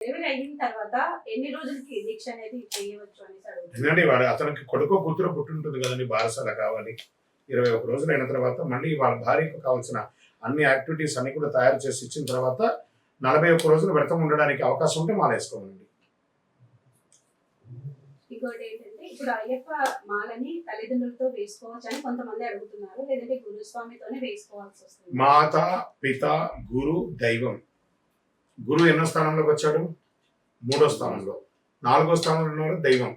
Delivery అయిన తర్వాత ఎన్ని రోజులకి దీక్ష అనేది చేయవచ్చు అనేసి అడుగుతున్నారు ఎందుకంటే వాడు అతనికి కొడుకో కూతురు పుట్టుంటుంది కదండి బారసాల కావాలి. ఇరవై ఒక రోజులు అయిన తర్వాత మళ్ళీ వాళ్ళ భార్యకు కావాల్సిన అన్ని యాక్టివిటీస్ అన్ని కూడా తయారు చేసి ఇచ్చిన తర్వాత నలభై ఒక్క రోజులు వ్రతం ఉండడానికి అవకాశం ఉంటే మాల వేసుకోవాలండి ఇంకోటి ఏంటంటే ఇప్పుడు అయ్యప్ప మాలని తల్లిదండ్రులతో వేసుకోవచ్చు అని కొంతమంది అడుగుతున్నారు. లేదంటే గురుస్వామితోనే వేసుకోవాల్సి వస్తుంది. మాత పిత గురు దైవం. గురువు ఎన్నో స్థానంలోకి వచ్చాడు? మూడో స్థానంలో. నాలుగో స్థానంలో ఉన్నవాడు దైవం.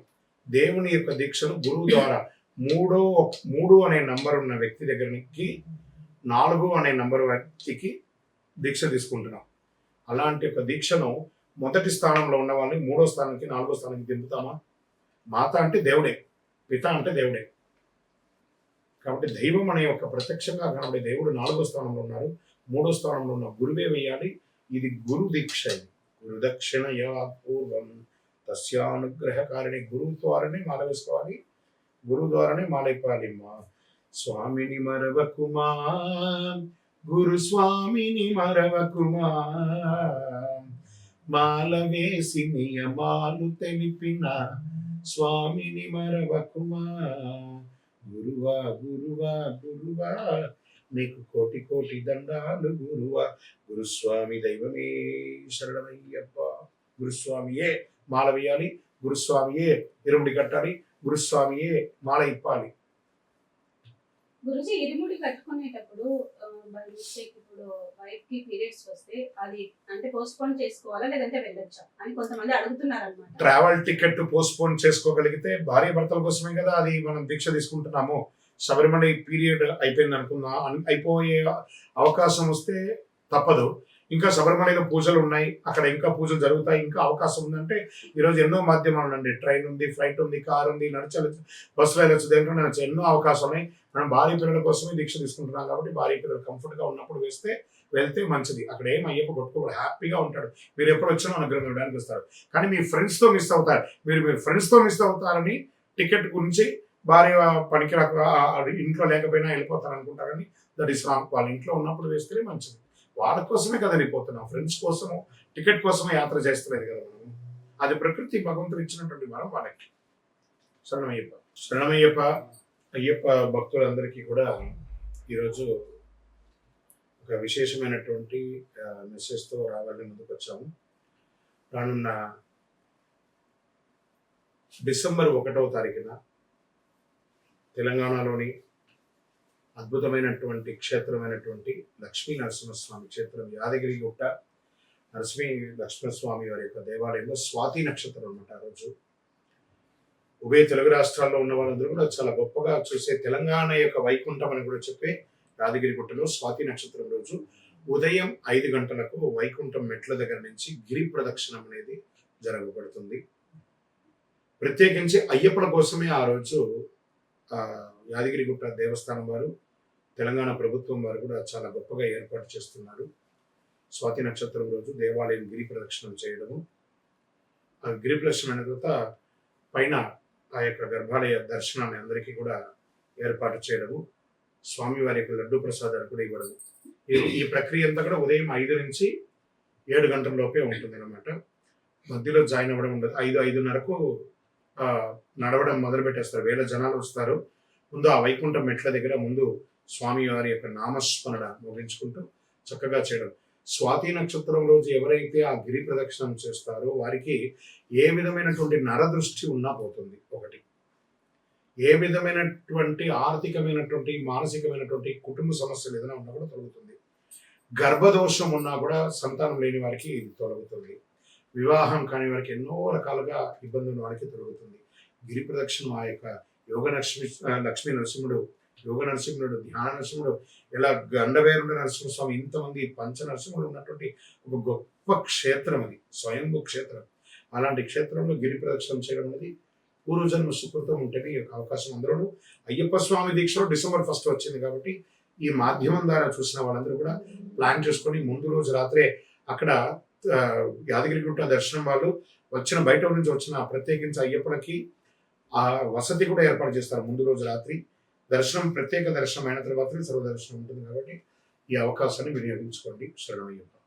దేవుని యొక్క దీక్షను గురువు ద్వారా మూడో మూడు అనే నంబర్ ఉన్న వ్యక్తి దగ్గరికి నాలుగు అనే నంబర్ వ్యక్తికి దీక్ష తీసుకుంటున్నాం. అలాంటి ఒక దీక్షను మొదటి స్థానంలో ఉన్న వాళ్ళని మూడో స్థానానికి నాలుగో స్థానానికి దింపుతామా? మాత అంటే దేవుడే పిత అంటే దేవుడే. కాబట్టి దైవం అనే ఒక ప్రత్యక్షంగా కనబడే దేవుడు నాలుగో స్థానంలో ఉన్నారు. మూడో స్థానంలో ఉన్న గురువే వేయాలి ఇది గురు దీక్ష ఇది గురు దక్షిణ పూర్వం తస్యానుగ్రహకారిణి గురువు ద్వారానే మాల వేసుకోవాలి గురువు ద్వారానే మాల ఇవ్వాలి మా స్వామిని మరవకుమా గురు స్వామిని మరవకుమా మాల వేసి నియమాలు తెలిపిన స్వామిని మరవకుమా గురువా గురువా గురువా నీకు కోటి కోటి దండాలు గురువా. గురుస్వామి దైవమే శరణమయ్యప్ప. గురుస్వామియే మాల వేయాలి గురుస్వామియే ఇరుముడి కట్టాలి గురుస్వామియే మాల ఇప్పాలి. గురుజీ ఇరుముడి కట్టుకునేటప్పుడు బై మిస్టేక్ ఇప్పుడు వైఫ్కి పీరియడ్స్ వస్తే అది అంటే పోస్ట్ పోన్ చేసుకోవాలా లేదంటే వెళ్ళొచ్చా అని కొంతమంది అడుగుతున్నారు అనమాట ట్రావెల్ టికెట్ పోస్ట్ పోన్ చేసుకోగలిగితే భార్య భర్తల కోసమే కదా అది మనం దీక్ష తీసుకుంటున్నాము. శబరిమల పీరియడ్ అయిపోయింది అనుకున్నా అయిపోయే అవకాశం వస్తే తప్పదు. ఇంకా శబరిమలలో పూజలు ఉన్నాయి. అక్కడ ఇంకా పూజలు జరుగుతాయి. ఇంకా అవకాశం ఉందంటే ఈరోజు ఎన్నో మాధ్యమాలు ఉండండి. ట్రైన్ ఉంది ఫ్లైట్ ఉంది కార్ ఉంది నడిచవచ్చు బస్సులో వెళ్ళొచ్చు దేంట్లో వెళ్ళొచ్చు. ఎన్నో అవకాశం ఉన్నాయి మనం భార్య పిల్లల కోసమే దీక్ష తీసుకుంటున్నాం కాబట్టి భార్య పిల్లలు కంఫర్ట్గా ఉన్నప్పుడు వేస్తే వెళ్తే మంచిది. అక్కడ ఏం అయ్యప్ప కొట్టుకోడు హ్యాపీగా ఉంటాడు. మీరు ఎప్పుడు వచ్చినా అనుగ్రహం ఇవ్వడానికి వస్తారు. కానీ మీ ఫ్రెండ్స్తో మిస్ అవుతారు. మీరు మీ ఫ్రెండ్స్తో మిస్ అవుతారని టికెట్ గురించి భార్య పనికి రాక ఇంట్లో లేకపోయినా వెళ్ళిపోతారు అనుకుంటారు కానీ దట్ ఈస్ రాంగ్. వాళ్ళ ఇంట్లో ఉన్నప్పుడు వేస్తేనే మంచిది. వాళ్ళ కోసమే కదా వెళ్ళిపోతున్నాం ఫ్రెండ్స్ కోసము టికెట్ కోసమే యాత్ర చేస్తలేదు కదా మనం. అది ప్రకృతి భగవంతుడు ఇచ్చినటువంటి మనం వాళ్ళకి. శరణమయ్యప్ప. శరణమయ్యప్ప అయ్యప్ప భక్తులందరికీ కూడా ఈరోజు ఒక విశేషమైనటువంటి మెసేజ్తో రావాలని ముందుకు వచ్చాము రానున్న డిసెంబర్ ఒకటవ తారీఖున తెలంగాణలోని అద్భుతమైనటువంటి క్షేత్రమైనటువంటి లక్ష్మీ నరసింహస్వామి క్షేత్రం యాదగిరి గుట్ట. నరసింహ లక్ష్మణస్వామి వారి యొక్క దేవాలయంలో స్వాతి నక్షత్రం అనమాట ఆ రోజు. ఉభయ తెలుగు రాష్ట్రాల్లో ఉన్న వాళ్ళందరూ కూడా చాలా గొప్పగా చూసే తెలంగాణ యొక్క వైకుంఠం అని కూడా చెప్పే యాదగిరి గుట్టలో స్వాతి నక్షత్రం రోజు ఉదయం ఐదు గంటలకు వైకుంఠం మెట్ల దగ్గర నుంచి గిరి ప్రదక్షిణం అనేది జరగబడుతుంది. ప్రత్యేకించి అయ్యప్పల కోసమే ఆ రోజు యాదగిరిగుట్ట దేవస్థానం వారు తెలంగాణ ప్రభుత్వం వారు కూడా చాలా గొప్పగా ఏర్పాటు చేస్తున్నారు. స్వాతి నక్షత్రం రోజు దేవాలయం గిరి ప్రదక్షిణం చేయడము. ఆ గిరి ప్రదక్షిణ అయిన తర్వాత పైన ఆ యొక్క గర్భాలయ దర్శనాన్ని అందరికీ కూడా ఏర్పాటు చేయడము. స్వామివారి యొక్క లడ్డు ప్రసాదాలు కూడా ఇవ్వడము. ఈ- ఈ ప్రక్రియ అంతా కూడా ఉదయం ఐదు నుంచి ఏడు గంటల లోపే ఉంటుంది అనమాట మధ్యలో జాయిన్ అవ్వడం ఉండదు. ఐదు ఐదున్నరకు నడవడం మొదలు పెట్టేస్తారు వేల జనాలు వస్తారు. ముందు ఆ వైకుంఠం మెట్ల దగ్గర ముందు స్వామి వారి యొక్క నామస్మరణ ముగించుకుంటూ చక్కగా చేయడం. స్వాతి నక్షత్రం రోజు ఎవరైతే ఆ గిరి ప్రదక్షిణం చేస్తారో వారికి ఏ విధమైనటువంటి నరదృష్టి ఉన్నా పోతుంది ఒకటి. ఏ విధమైనటువంటి ఆర్థికమైనటువంటి మానసికమైనటువంటి కుటుంబ సమస్యలు ఏదైనా ఉన్నా కూడా తొలగుతుంది. గర్భదోషం ఉన్నా కూడా సంతానం లేని వారికి తొలగుతుంది. వివాహం కాని వారికి ఎన్నో రకాలుగా ఇబ్బందులు వారికి తొలగుతుంది. గిరి ప్రదక్షిణం ఆ యొక్క యోగ లక్ష్మి లక్ష్మీ నరసింహుడు యోగ నరసింహుడు ధ్యాన నరసింహుడు ఇలా గండవేరుండ నరసింహస్వామి ఇంతమంది పంచ నరసింహుడు ఉన్నటువంటి ఒక గొప్ప క్షేత్రం అది స్వయంభూ క్షేత్రం. అలాంటి క్షేత్రంలో గిరి ప్రదక్షిణం చేయడం అనేది పూర్వజన్మ సుకృతం ఉంటేనే ఈ యొక్క అవకాశం అందరూ అయ్యప్ప స్వామి దీక్షలో డిసెంబర్ ఫస్ట్ వచ్చింది కాబట్టి ఈ మాధ్యమం ద్వారా చూసిన వాళ్ళందరూ కూడా ప్లాన్ చేసుకొని ముందు రోజు రాత్రే అక్కడ యాదగిరిగుట్ట దర్శనం వాళ్ళు వచ్చిన బయట నుంచి వచ్చిన ప్రత్యేకించి అయ్యప్పలకి ఆ వసతి కూడా ఏర్పాటు చేస్తారు ముందు రోజు రాత్రి. దర్శనం ప్రత్యేక దర్శనం అయిన తర్వాత సర్వ దర్శనం ఉంటుంది కాబట్టి ఈ అవకాశాన్ని వినియోగించుకోండి. శరణయ్యప్ప